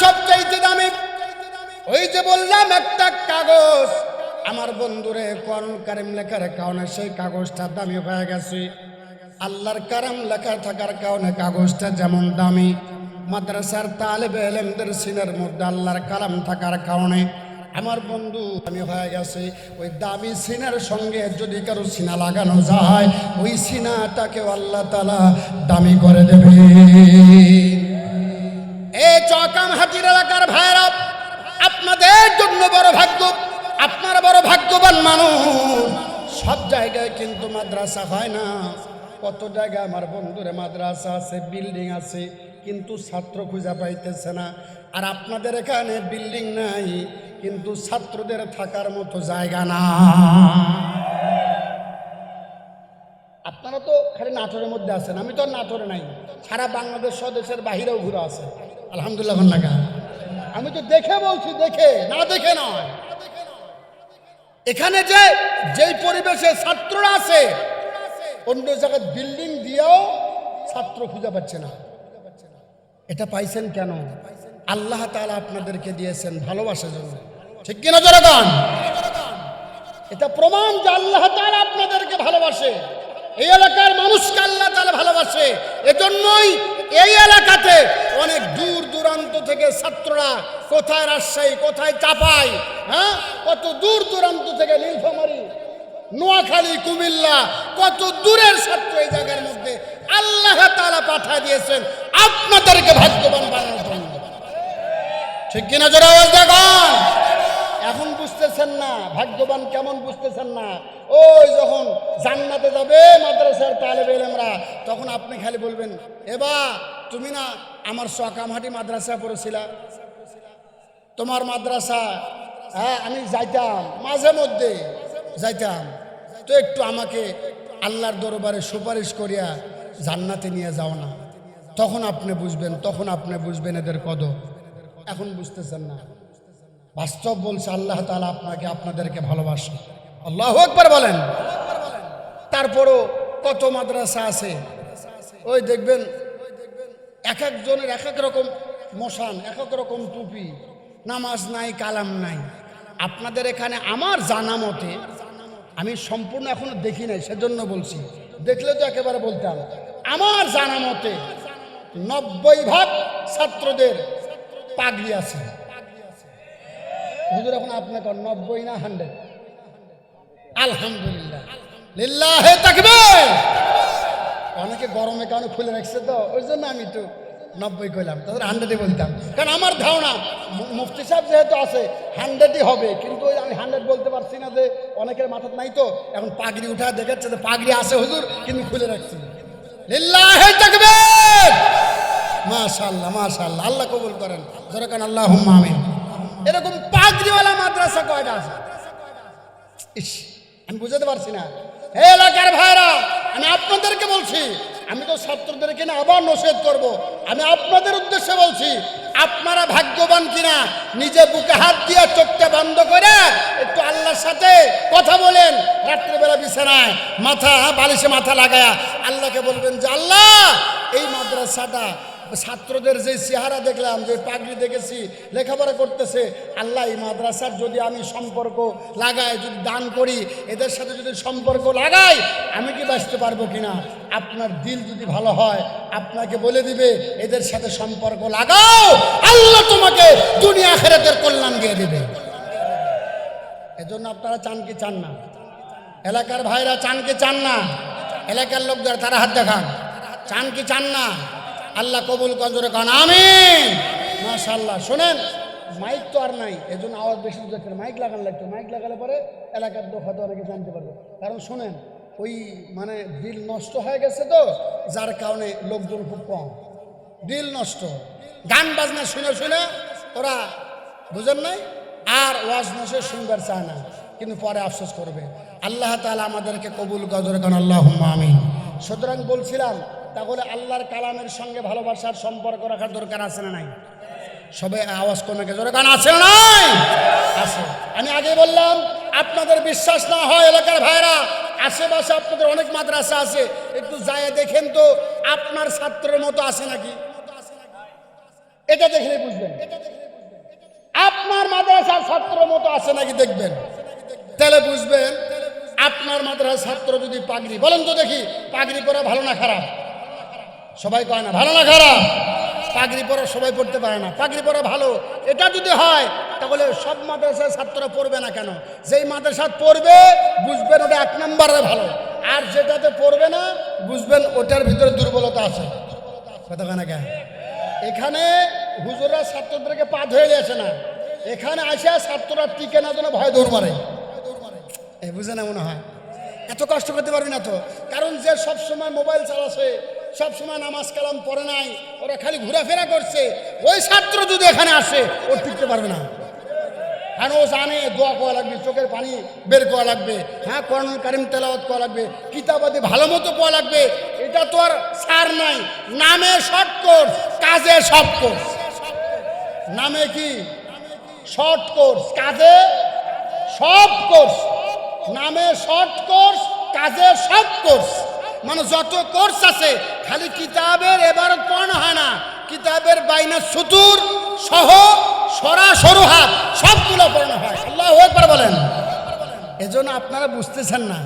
সবচাইতে দামি। ওই যে বললাম, একটা কাগজ। আমার বন্ধুরে করণ কারিম লেখার কারণে সেই কাগজটা দামি হয়ে গেছে। আল্লাহর কারাম লেখা থাকার কারণে কাগজটা যেমন দামি, মাদ্রাসার তালেবে এলেমদের সিনের মধ্যে আল্লাহর কালাম থাকার কারণে আমার বন্ধু আমি হয়ে গেছে। ওই দামি সিনার সঙ্গে যদি কারও সিনা লাগানো যায়, ওই সিনাটাকেও আল্লাহ তালা দামি করে দেবে। এ হাজির এলাকার ভাইরা আপনাদের জন্য বড় ভাগ্য, আপনারা বড় ভাগ্যবান মানুষ। সব জায়গায় কিন্তু মাদ্রাসা হয় না। কত জায়গায় আমার বন্ধুরে মাদ্রাসা আছে, বিল্ডিং আছে, কিন্তু ছাত্র খুঁজে পাইতেছে না। আর আপনাদের এখানে বিল্ডিং নাই, কিন্তু ছাত্রদের থাকার মতো জায়গা না। আপনারা তো খালি নাটোরের মধ্যে আছেন, আমি তো নাটোরে নাই। সারা বাংলাদেশ স্বদেশের বাহিরেও ঘুরে আছে। আলহামদুলিল্লাহ ভান্নাকা আমি তো দেখে বলছি, দেখে, না দেখে নয়। এখানে যে, যেই পরিবেশে ছাত্ররা আছে, অন্য জায়গায় বিল্ডিং দিয়েও ছাত্র খুঁজে পাচ্ছে না। এটা পাইছেন কেন? আল্লাহ তাআলা আপনাদেরকে দিয়েছেন ভালোবাসার জন্য। ঠিক কিনা জনগণ এটা প্রমাণ যে আল্লাহ তালা আপনাদেরকে ভালোবাসে। এই এলাকার মানুষকে আল্লাহ তাআলা ভালোবাসে। এজন্যই এই এলাকাতে অনেক দূর দূরান্ত থেকে ছাত্ররা কোথায় রাজশাহী, কোথায় চাপাই হ্যাঁ? কত দূর দূরান্ত থেকে নীলফামারী, নোয়াখালী, কুমিল্লা, কত দূরের ছাত্র এই জায়গার মধ্যে আল্লাহ তাআলা পাঠা দিয়েছেন। আপনাদেরকে ভাগ্যবান বানানোর জন্য। ঠিক কিনা জোরে আওয়াজ দেখুন? এখন বুঝতেছেন না, ভাগ্যবান কেমন বুঝতেছেন না। ওই যখন জান্নাতে যাবে মাদ্রাসার তালেবে এলেমরা তখন আপনি খালি বলবেন এবা তুমি না আমার সকামহাটি মাদ্রাসায় পড়েছিলা? তোমার মাদ্রাসা হ্যাঁ আমি যাইতাম, মাঝে মধ্যে যাইতাম। তো একটু আমাকে আল্লাহর দরবারে সুপারিশ করিয়া জান্নাতে নিয়ে যাও না। তখন আপনি বুঝবেন, তখন আপনি বুঝবেন এদের কদর। এখন বুঝতেছেন না। বাস্তব বলছে আল্লাহ তাআলা আপনাকে, আপনাদেরকে ভালোবাসে। আল্লাহ একবার বলেন। তারপরও কত মাদ্রাসা আছে? ওই দেখবেন, এক একজনের এক এক রকম মশান, এক এক রকম টুপি, নামাজ নাই, কালাম নাই। আপনাদের এখানে আমার জানা মতে, আমি সম্পূর্ণ এখনও দেখি নাই, সেজন্য বলছি। দেখলে তো একেবারে বলতাম, আমার জানা মতে নব্বই ভাগ ছাত্রদের পাগড়ি আছে। হুজুর, এখন আপনাকে নব্বই না হান্ড্রেড আলহামদুলিল্লাহ। লিল্লাহে তাকবে অনেকে গরমে কারণে খুলে রাখছে তো, ওই জন্য আমি একটু নব্বই কইলাম, তাদের হান্ড্রেডে বলতাম। কারণ আমার ধারণা মুফতি সাহেব যেহেতু আছে হান্ড্রেডই হবে, কিন্তু আমি হান্ড্রেড বলতে পারছি না যে অনেকের মাথাত নাই তো, এখন পাগড়ি উঠা দেখাচ্ছে যে পাগড়ি আছে হুজুর, কিন্তু খুলে রাখছে। তাকবে মাশাল্লাহ মাশাল্লাহ আল্লাহ কবুল করেন। যেরকম আল্লাহ আমিন। এরকম পাগড়িওয়ালা মাদ্রাসা কয়টা আছে? ইস, আমি বুঝাতে পারছি না। হে এলাকার ভাইরা, আমি আপনাদেরকে বলছি, আমি তো ছাত্রদেরকে না আবার নসেদ করব। আমি আপনাদের উদ্দেশ্যে বলছি, আপনারা ভাগ্যবান কিনা, নিজে বুকে হাত দিয়ে চোখটা বন্ধ করে একটু আল্লাহর সাথে কথা বলেন। রাত্রিবেলা বিছানায় মাথা, বালিশে মাথা লাগায়া আল্লাহকে বলবেন যে, আল্লাহ, এই মাদ্রাসাটা ছাত্রদের যে চেহারা দেখলাম, যে পাগড়ি দেখেছি, লেখাপড়া করতেছে, আল্লাহ এই মাদ্রাসার যদি আমি সম্পর্ক লাগাই, যদি দান করি, এদের সাথে যদি সম্পর্ক লাগাই, আমি কি বাঁচতে পারব কিনা? আপনার দিল যদি ভালো হয়, আপনাকে বলে দিবে, এদের সাথে সম্পর্ক লাগাও, আল্লাহ তোমাকে দুনিয়া খেরাতের কল্যাণ দিয়ে দেবে। এজন্য আপনারা চান কি চান না? এলাকার ভাইরা চান কি চান না? এলাকার লোক যারা তারা হাত দেখান। চান কি চান না? আল্লাহ কবুল কঞ্জরে কান, আমিন। মাশাল্লাহ শোনেন মাইক তো আর নাই এই জন্য আওয়াজ বেশি দেখতে মাইক লাগানো লাগতো মাইক লাগালে পরে এলাকার লোক হয়তো অনেকে জানতে পারবে। কারণ শোনেন, ওই মানে দিল নষ্ট হয়ে গেছে তো, যার কারণে লোকজন খুব কম। দিল নষ্ট। গান বাজনা শুনে শুনে ওরা বুঝেন নাই? আর ওয়াজ নসে শুনবার চায় না, কিন্তু পরে আফসোস করবে। আল্লাহ তাআলা আমাদেরকে কবুল গজর কান আল্লাহ আমিন। সুতরাং বলছিলাম তাহলে আল্লাহর কালামের সঙ্গে ভালোবাসার সম্পর্ক রাখার দরকার আছে না নাই? সবে আওয়াজ কমে গেছে। আছে না নাই? আছে। আমি আগে বললাম, আপনাদের বিশ্বাস না হয় এলাকার ভাইরা, আশেপাশে আপনাদের অনেক মাদ্রাসা আছে, একটু যায় দেখেন তো, আপনার ছাত্রের মতো আছে নাকি? এটা দেখলে বুঝবেন। আপনার মাদ্রাসার ছাত্র মতো আছে নাকি দেখবেন? তাহলে বুঝবেন, আপনার মাদ্রাসার ছাত্র যদি পাগড়ি, বলেন তো দেখি, পাগড়ি পরা ভালো না খারাপ? সবাই কয় না, ভালো না খারাপ? পাগড়ি পরা সবাই পড়তে পারে না। পাগড়ি পরা ভালো। এটা যদি হয়, তাহলে সব মাদ্রাসার ছাত্ররা পড়বে না কেন? যেই মাদ্রাসা পড়বে, বুঝবেন ওটা এক নম্বরে ভালো। আর যেটাতে পড়বে না, বুঝবেন ওটার ভিতরে দুর্বলতা আছে। কথা কেন কেন এখানে হুজুররা ছাত্রদেরকে পা ধরে নিয়েছে না। এখানে আসে ছাত্ররা টিকে না যেন ভয় দৌড় মারে। এই বুঝে না মনে হয়? এত কষ্ট করতে পারবি না তো। কারণ যে সবসময় মোবাইল চালাচ্ছে সব সময় নামাজ কালাম পড়ে নাই, ওরা খালি ঘোরাফেরা করছে। ওই ছাত্র যদি এখানে আসে, ও টিকতে পারবে না। কারণ ও জানে, দোয়া করা লাগবে, চোখের পানি বের করা লাগবে। হ্যাঁ করণ কারিম তেলাওয়াত করা লাগবে কিতাবাদি ভালো মতো পড়া লাগবে। এটা তো আর সার নাই। নামে শর্ট কোর্স কাজে সব কোর্স নামে কি? শর্ট কোর্স কাজে সব কোর্স নামে শর্ট কোর্স কাজে সব কোর্স মানে যত কোর্স আছে, খালি কিতাবের এবার পড়ানো হয় না। কিতাবের বাইনা সুতুর সহ, সরা সরু হাত সবগুলো পড়ানো হয়। আল্লাহ একবার বলেন। এজন্য আপনারা বুঝতেছেন না।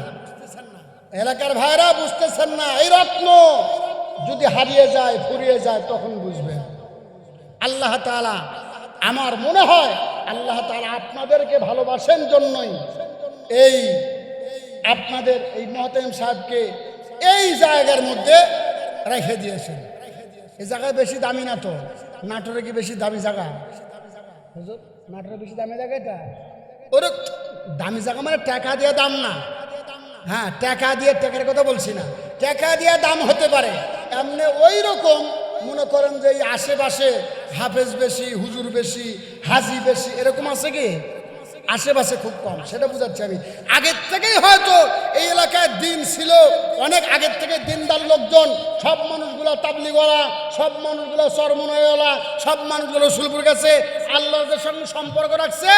এলাকার ভাইরা বুঝতেছেন না, এই রত্ন যদি হারিয়ে যায়, ফুরিয়ে যায়, তখন বুঝবেন। আল্লাহ তাআলা আমার মনে হয়, আল্লাহ তাআলা আপনাদেরকে ভালোবাসেন জন্যই। এই আপনাদের, এই মহতাম সাহেবকে এই জায়গার মধ্যে রেখে দিয়েছেন। এই জায়গায় বেশি দামি না তো? নাটোরে কি বেশি দামি জায়গা? নাটোরে বেশি দামি জায়গা এটা? ওর, দামি জায়গা মানে টাকা দিয়ে দাম না। হ্যাঁ টাকা দিয়ে, টাকার কথা বলছি না। টাকা দিয়ে দাম হতে পারে। এমনি ওই রকম, মনে করেন যে এই আশেপাশে হাফেজ বেশি, হুজুর বেশি, হাজি বেশি, এরকম আছে কি? আশেপাশে খুব কম, সেটা বুঝাচ্ছি আমি। আগের থেকেই হয়তো এই এলাকায় দিন ছিল, অনেক আগের থেকে দিনদার লোকজন, সব মানুষগুলো তাবলিগলা সব মানুষগুলো চরমনয়লা সব মানুষগুলো রসুলপুর কাছে আল্লাহদের সঙ্গে সম্পর্ক রাখছে,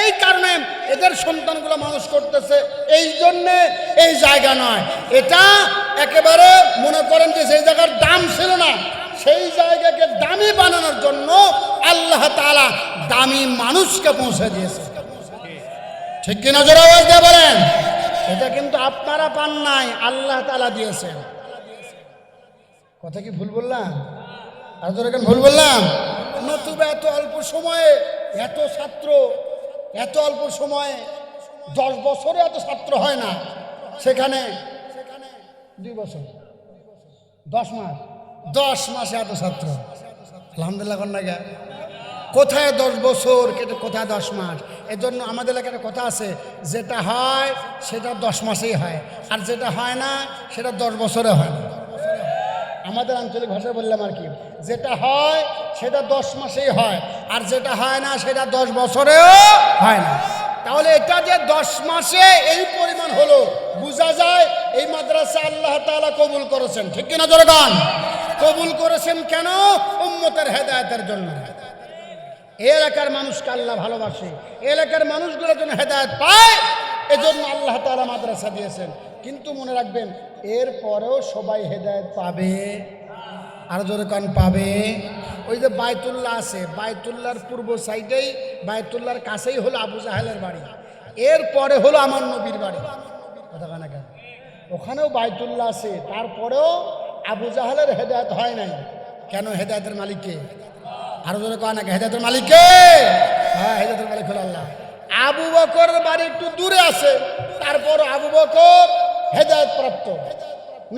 এই কারণে এদের সন্তানগুলো মানুষ করতেছে। এই জন্যে এই জায়গা নয়। এটা একেবারে মনে করেন যে সেই জায়গার দাম ছিল না। সেই জায়গাকে দামি বানানোর জন্য আল্লাহ তাআলা দামি মানুষকে পৌঁছে দিয়েছে। ঠিক কিনা জোরে আওয়াজ দিয়ে বলেন। এটা কিন্তু আপনারা পান নাই আল্লাহ তাআলা দিয়েছেন। কথা কি ভুল বললাম? আর কেন ভুল বললাম? নতুবা এত অল্প সময়ে এত ছাত্র এত অল্প সময়ে দশ বছরে এত ছাত্র হয় না। সেখানে দুই বছর দশ মাস দশ মাসে এত ছাত্র। আলহামদুলিল্লাহ কন্যা কোথায় দশ বছর কেটে কোথায় দশ মাস? এজন্য আমাদের এলাকার কথা আছে, যেটা হয় সেটা দশ মাসেই হয়, আর যেটা হয় না সেটা দশ বছরে হয় না। আমাদের আঞ্চলিক ভাষায় বললাম আর কি, যেটা হয় সেটা দশ মাসেই হয়, আর যেটা হয় না সেটা দশ বছরেও হয় না। তাহলে এটা যে দশ মাসে এই পরিমাণ হলো, বোঝা যায় এই মাদ্রাসা আল্লাহ তাআলা কবুল করেছেন। ঠিক কিনা জোরগান কবুল করেছেন কেন? উম্মতের হেদায়তের জন্য। এলাকার মানুষকে আল্লাহ ভালোবাসে। এলাকার মানুষগুলো যেন হেদায়ত পায়, এজন্য আল্লাহ তাআলা মাদ্রাসা দিয়েছেন। কিন্তু মনে রাখবেন এর পরেও সবাই হেদায়ত পাবে। আরও জোরে কান, পাবে। ওই যে বায়তুল্লাহ আছে বায়তুল্লাহর পূর্ব সাইডেই বায়তুল্লাহর কাছেই হলো আবু জাহেলের বাড়ি। এর পরে হলো আমার নবীর বাড়ি। কথা কানা কেন? ওখানেও বায়তুল্লাহ আছে, তারপরেও আবু জাহালের হেদায়ত হয় নাই। কেন হেদায়তের মালিককে? আরও জোরে কয় না হেদায়তের মালিককে হ্যাঁ হেদায়তের মালিক হলো আল্লাহ। আবু বকর বাড়ি একটু দূরে আছে, তারপর আবু বকর হেদায়ত প্রাপ্ত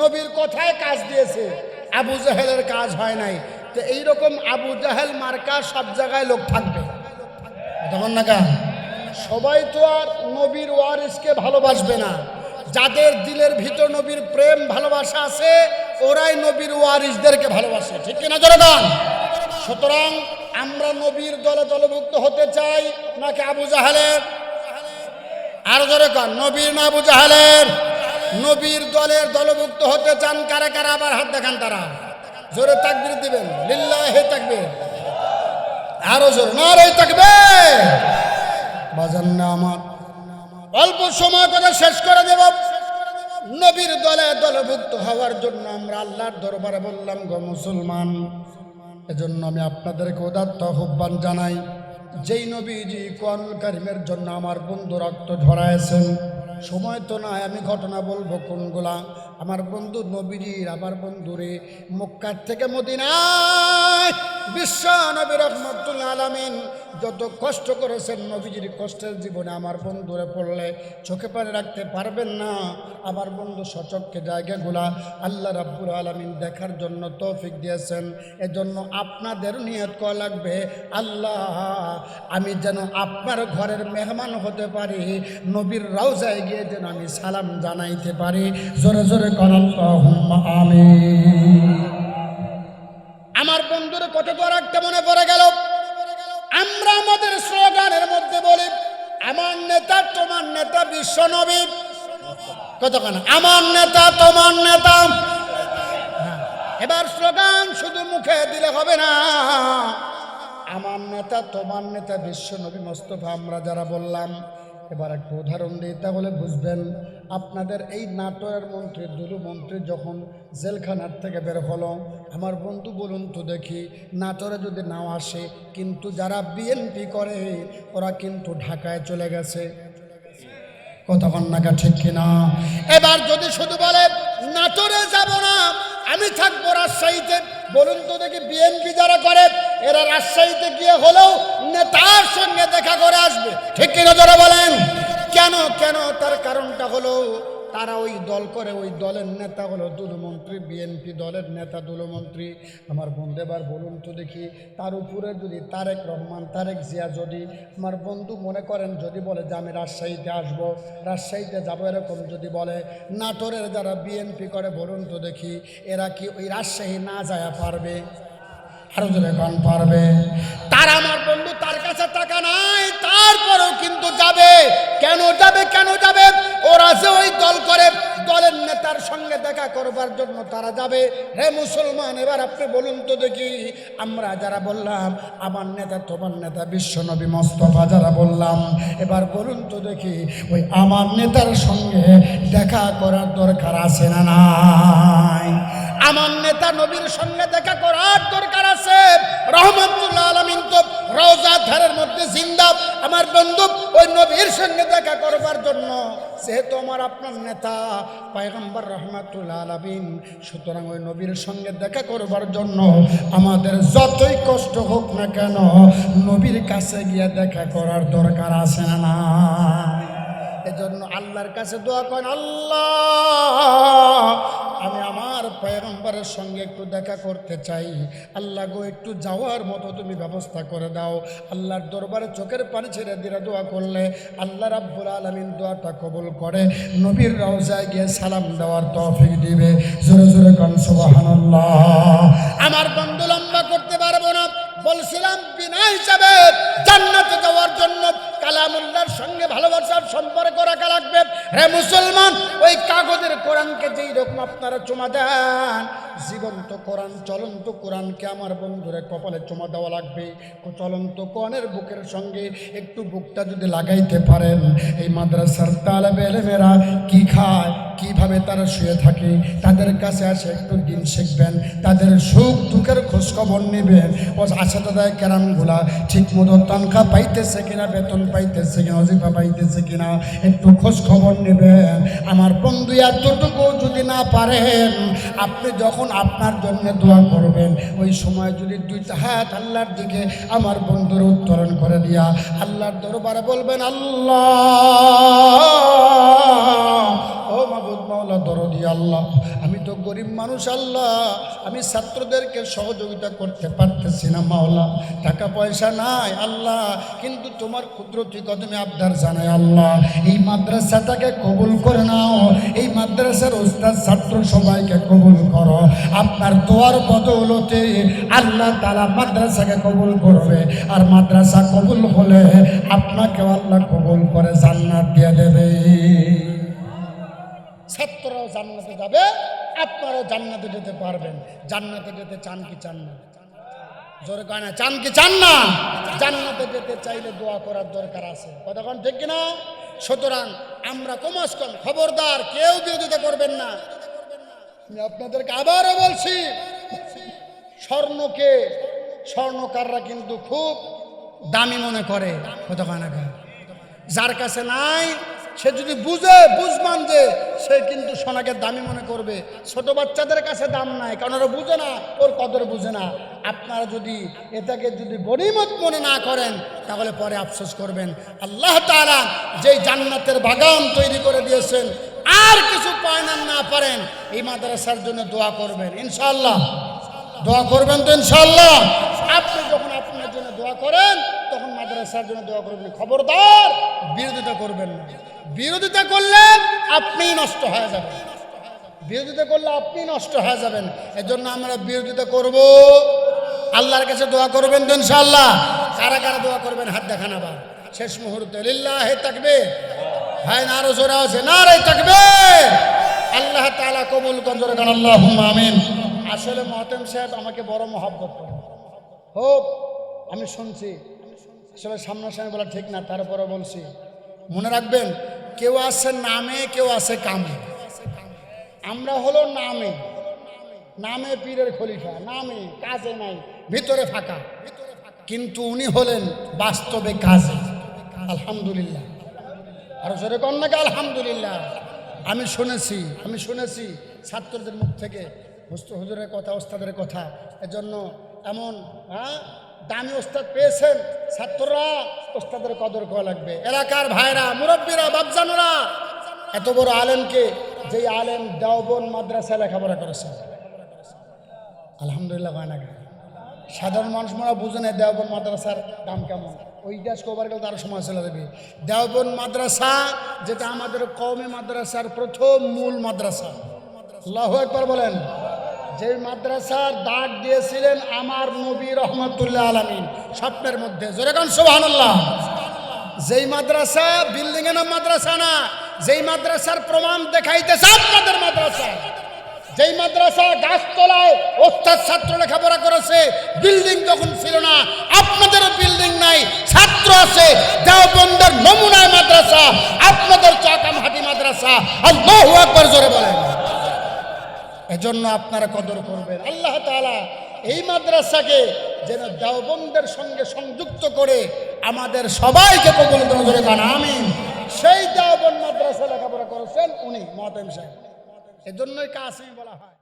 নবীর কথায় কাজ দিয়েছে, আবু জাহেলের কাজ হয় নাই। তো এইরকম আবু জাহেল, মার্কা সব জায়গায় লোক থাকবে। তখন না কেন? সবাই তো আর নবীর ওয়ারিসকে ভালোবাসবে না। যাদের দিলের ভিতর নবীর প্রেম, ভালোবাসা আছে, ওরাই নবীর ওয়ারিসদেরকে ভালোবাসে। ঠিক কিনা জনগণ সুতরাং আমরা নবীর দলে দলভুক্ত হতে চাই নাকি আবু জাহালের? আর জোরে কন, নবীর না আবু জাহালের? নবীর দলের দলভুক্ত হতে চান কারা কারা? আবার হাত দেখান তারা। জোরে তাকবির দিবেন। লিল্লা হে তাকবির। আরও জোরে। না রে থাকবে বাজান না আমার। অল্প সময় করে শেষ করে দেব। নবীর দলে দলভুক্ত হওয়ার জন্য আমরা আল্লাহর দরবারে বললাম, গো মুসলমান এজন্য আমি আপনাদেরকে উদাত্ত আহ্বান জানাই, যেই নবীজি কোরআনুল কারিমের জন্য আমার বন্ধু রক্ত ঝরাইছেন সময় তো নয় আমি ঘটনা বলব কোনগুলা। আমার বন্ধু নবীজির, আমার বন্ধুরে মক্কার থেকে মদিনায় বিশ্ব নবী রহমতুল্লাহ আলামিন যত কষ্ট করেছেন নবীজির কষ্টের জীবনে আমার বন্ধুরে পড়লে চোখে পানি রাখতে পারবেন না। আমার বন্ধু সচককে জায়গাগুলা আল্লাহ রাব্বুল আলামিন দেখার জন্য তৌফিক দিয়েছেন। এজন্য আপনাদের নিয়ত করা লাগবে, আল্লাহ আমি যেন আপনার ঘরের মেহমান হতে পারি, নবীর রাউজায় গিয়ে যেন আমি সালাম জানাইতে পারি। জোরে জোরে আমার বন্ধুর কত বড় একটা মনে পড়ে গেল? আমরা আমাদের স্লোগানের মধ্যে বলি আমার নেতা তোমার নেতা বিশ্ব নবী। কতক্ষণ? আমার নেতা তোমার নেতা। হ্যাঁ, এবার স্লোগান শুধু মুখে দিলে হবে না। আমার নেতা তোমার নেতা বিশ্ব নবী মোস্তফা। আমরা যারা বললাম এবার একটা উদাহরণ দিই, তাহলে বুঝবেন আপনাদের এই নাটোরের মন্ত্রী, দুলু মন্ত্রী যখন জেলখানার থেকে বের হলো, আমার বন্ধু, বলুন তো দেখি, নাটোরে যদি নাও আসে, কিন্তু যারা বিএনপি করে, ওরা কিন্তু ঢাকায় চলে গেছে। কথা কন্যাকা ঠিক কিনা? এবার যদি শুধু বলে নাটোরে যাব না আমি থাকব রাজশাহীতে। বলুন তো দেখি বিএনপি যারা করে, এরা রাজশাহীতে গিয়ে হলেও নেতার সঙ্গে দেখা করে আসবে। ঠিক কিনা যারা বলেন? কেন কেন? তার কারণটা হলো তারা ওই দল করে, ওই দলের নেতা হলো দুলমন্ত্রী, বিএনপি দলের নেতা দুলমন্ত্রী। আমার বন্ধু, এবার বলুন তো দেখি, তার উপরে যদি তারেক রহমান, তারেক জিয়া যদি, আমার বন্ধু মনে করেন যদি বলে যে আমি রাজশাহীতে আসব, রাজশাহীতে যাব এরকম যদি বলে, নাটোরের যারা বিএনপি করে, বলুন তো দেখি, এরা কি ওই রাজশাহী না যায় পারবে? আরও জোরে গান পারবে। তার আমার বন্ধু, তার কাছে টাকা নাই, তারপরেও কিন্তু যাবে। কেন যাবে কেন যাবে? ওরা যে ওই দল করে দলের নেতার সঙ্গে দেখা করবার জন্য তারা যাবে। হে মুসলমান, এবার আপনি বলুন তো দেখি, আমরা যারা বললাম, আমার নেতা, তোমার নেতা বিশ্বনবী মোস্তফা যারা বললাম, এবার বলুন তো দেখি, ওই আমার নেতার সঙ্গে দেখা করার দরকার আছে না নাই? আমার নেতা নবীর সঙ্গে দেখা করার দরকার আছে। রহমতুল্লাহ আলমিন তো রওজা ধারের মধ্যে জিন্দা। আমার বন্ধু, ওই নবীর সঙ্গে দেখা করবার জন্য, যেহেতু আমার আপনার নেতা পায়গম্বর রহমাতুল্লাহ আলমিন, সুতরাং ওই নবীর সঙ্গে দেখা করবার জন্য আমাদের যতই কষ্ট হোক না কেন, নবীর কাছে গিয়ে দেখা করার দরকার আছে না এজন্য আল্লাহর কাছে দোয়া করেন, আল্লাহ আমি আমার পয়গম্বরের সঙ্গে একটু দেখা করতে চাই। আল্লাহ গো, একটু যাওয়ার মতো তুমি ব্যবস্থা করে দাও। আল্লাহর দরবারে চোখের পানি ছেড়ে দিয়ে দোয়া করলে আল্লাহ রাব্বুল আলমিন দোয়াটা কবুল করে। নবীর রওজায় গিয়ে সালাম দেওয়ার তৌফিক দিবে। জোরে জোরে কন, সুবহানাল্লাহ। আমার বন্ধু লম্বা করতে পারব না। বলছিলাম, বিনা হিসাবে জান্নাতে যাওয়ার জন্য কালামুল্লার সঙ্গে ভালোবাসার সম্পর্ক রাখা লাগবে। হে মুসলমান, ওই কাগজের কোরআনকে যেই রকম আপনারা চুমা দেন, জীবন্ত কোরআন, চলন্ত কোরআনকে আমার বন্ধুরে কপালে চুমা দেওয়া লাগবে। চলন্ত কোরআনের বুকের সঙ্গে একটু বুকটা যদি লাগাইতে পারেন, এই মাদ্রাসার তালেবে এলেমেরা কি খায়, কীভাবে তারা শুয়ে থাকে, তাদের কাছে আসে একটু দিন শিখবেন, তাদের সুখ দুঃখের খোঁজ খবর নেবেন। ও আশা দাদা কেরামগুলা ঠিক মতো তনখা পাইতেছে কিনা, বেতন পাইতেছে কিনা, অজিফা পাইতেছে কিনা, একটু খোঁজ খবর নেবেন। আমার বন্ধু এতটুকু যদি না পারেন, আপনি যখন আপনার জন্য দোয়া করবেন, ওই সময় যদি দুইটা হাত আল্লাহর দিকে আমার বন্ধুর উত্তরণ করে দিয়া আল্লাহর দরবারে বলবেন, আল্লাহ মাওলা দরদি আল্লাহ। আমি তো গরিব মানুষ আল্লাহ। আমি ছাত্রদেরকে সহযোগিতা করতে পারতেছি না মাওলা। টাকা পয়সা নাই আল্লাহ। কিন্তু তোমার কুদরতি কদমে আবদার জানাই আল্লাহ। এই মাদ্রাসাটাকে কবুল করে নাও। এই মাদ্রাসার ওস্তাদ, ছাত্র সবাইকে কবুল করো। আপনার দোয়ার বদৌলতে আল্লাহ তালা মাদ্রাসাকে কবুল করবে। আর মাদ্রাসা কবুল হলে আপনাকেও আল্লাহ কবুল করে জান্নাত দিয়ে দেবে। ছাত্ররাও জান্নাতে যাবে, আপনারাও জান্নাতে যেতে পারবেন। জান্নাতে যেতে চান কি চান না? জোরে কানা চান কি চান না? জান্নাতে যেতে চাইলে দোয়া করার দরকার আছে। কতক্ষণ ঠিক কিনা? সুতরাং আমরা কমাস কম খবরদার, কেউ বিরোধিতা করবেন না। আমি আপনাদেরকে আবারও বলছি, স্বর্ণকে স্বর্ণকাররা কিন্তু খুব দামি মনে করে। কতক্ষণ যার কাছে নাই সে যদি বুঝে বুঝমান যে সে কিন্তু সোনাকে দামি মনে করবে। ছোট বাচ্চাদের কাছে দাম নাই, কারণ ওরা বুঝে না, ওর কদর বুঝে না। আপনারা যদি এটাকে যদি গরিমত মনে না করেন, তাহলে পরে আফসোস করবেন। আল্লাহ তারা যেই জান্নাতের বাগান তৈরি করে দিয়েছেন, আর কিছু পায় না পারেন, এই মাদ্রাসার জন্য দোয়া করবেন ইনশাল্লাহ দোয়া করবেন তো ইনশাআল্লাহ। আপনি যখন আপনার জন্য দোয়া করেন, তখন মাদ্রাসার জন্য দোয়া করবেন। খবরদার, বিরোধিতা করবেন না। বিরোধিতা করলে আপনিই নষ্ট হয়ে যাবেন। বিরোধিতা করলে আপনি নষ্ট হয়ে যাবেন। এজন্য আমরা বিরোধিতা করব। আল্লাহর কাছে দোয়া করবেন তো ইনশাআল্লাহ। কারা কারা দোয়া করবেন, হাত দেখান আবার। শেষ মুহূর্তে লিল্লাহ থাকবে ভাই, নারো জোরা আছে, নারে থাকবে আল্লাহ তাআলা কবুল কঞ্জরে আল্লাহ আমিন। আসলে মহতেম সাহেব আমাকে বড় মহব্বত করে। হোক, আমি শুনছি। আসলে সামনাসামনি বলা ঠিক না তারপরে বলছি। মনে রাখবেন, কেউ আছে নামে, কেউ আছে কামে। আমরা হলো নামে। নামে পীরের খলিফা, নামে, কাজে নাই, ভিতরে ফাঁকা। কিন্তু উনি হলেন বাস্তবে কাজে। আলহামদুলিল্লাহ। আর জোরে কন্যাকে আলহামদুলিল্লাহ। আমি শুনেছি আমি শুনেছি ছাত্রদের মুখ থেকে। হুস্ত হুজুরের কথা, ওস্তাদের কথা। এজন্য এমন হ্যাঁ? দামি ওস্তাদ পেয়েছেন। ছাত্ররা ওস্তাদের কদর করা লাগবে। এলাকার ভাইরা, মুরব্বীরা বাবজানুরা এত বড় আলেমকে যেই আলেম দেওবন মাদ্রাসায় লেখাপড়া করেছেন আলহামদুলিল্লাহ হয় না? সাধারণ মানুষ মনে হয় বুঝে নেয় দেওবন মাদ্রাসার দাম কেমন। ওই ইতিহাস কবার গেলে তার সময় চলে দেবে দেওবন মাদ্রাসা যেটা আমাদের কওমি মাদ্রাসার প্রথম মূল মাদ্রাসা। আল্লাহ একবার বলেন। যে মাদ্রাসার ডাক দিয়েছিলেন আমার নবী রহমতুল্লাহ আলমিন। স্বপ্নের মধ্যে। জোরেগান সোহানুল্লাহ যেই মাদ্রাসা বিল্ডিং এর মাদ্রাসা না, যেই মাদ্রাসার প্রমাণ দেখাইতেছে আপনাদের মাদ্রাসা। যেই মাদ্রাসা গাছতলায় ওস্তাদ ছাত্র লেখাপড়া করেছে বিল্ডিং তখন ছিল না আপনাদের বিল্ডিং নাই, ছাত্র আছে, দেওবন্দের নমুনায় মাদ্রাসা, আপনাদের চকামহাটি মাদ্রাসা। আল্লাহ একবার জোরে বলেন। এজন্য আপনারা কদর করবেন। আল্লাহ তালা এই মাদ্রাসাকে যেন দেওবন্দের সঙ্গে সংযুক্ত করে আমাদের সবাইকে কবল করে গান আমিন। সেই দেওবন্দ মাদ্রাসা লেখাপড়া করেছেন উনি মহাতেম সাহেব। এজন্যই কাসিম বলা হয়।